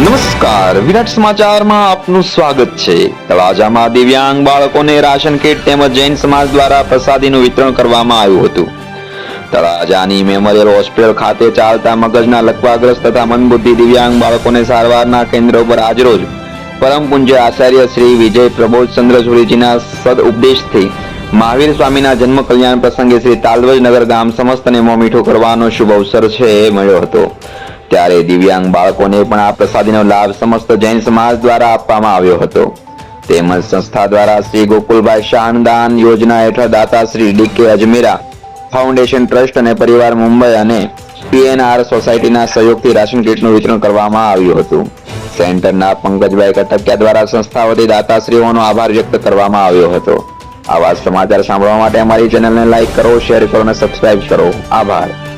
નમસ્કાર, વિરાટ સમાચારમાં આપનું સ્વાગત છે. તળાજામાં દિવ્યાંગ બાળકોને રાશન કીટ તેમજ જૈન સમાજ દ્વારા પ્રસાદીનું વિતરણ કરવામાં આવ્યું હતું. તળાજાની મેમોરિયલ હોસ્પિટલ ખાતે ચાલતા મગજના લકવાગ્રસ્ત તથા મનબુદ્ધિ દિવ્યાંગ બાળકોને સારવારના કેન્દ્ર ઉપર આજરોજ પરમ પૂજ્ય આચાર્ય શ્રી વિજય પ્રબોધચંદ્ર સુરીજીના સદ ઉપદેશથી મહાવીર સ્વામીના જન્મ કલ્યાણ પ્રસંગે શ્રી તાલવજ નગર ગામ સમસ્તને મોં મીઠું કરવાનો શુભ અવસર છે, મળ્યો હતો. ત્યારે દિવ્યાંગ બાળકોને પણ આ પ્રસાદીનો લાભ સમસ્ત જૈન સમાજ દ્વારા આપવામાં આવ્યો હતો. તેમજ સંસ્થા દ્વારા શ્રી ગોકુલભાઈ શાનદાન યોજના હેઠળ દાતા Shri DK Ajmera foundation trust અને પરિવાર મુંબઈ અને પીએનઆર સોસાયટીના સહયોગથી રાશન કીટનું વિતરણ કરવામાં આવ્યું હતું. સેન્ટરના પંકજભાઈ કટકિયા દ્વારા સંસ્થા વતી દાતાશ્રીઓનો આભાર વ્યક્ત કરવામાં આવ્યો હતો. આવા સમાચાર સાંભળવા માટે અમારી ચેનલને લાઈક કરો, શેર કરો અને સબસ્ક્રાઇબ કરો. આભાર.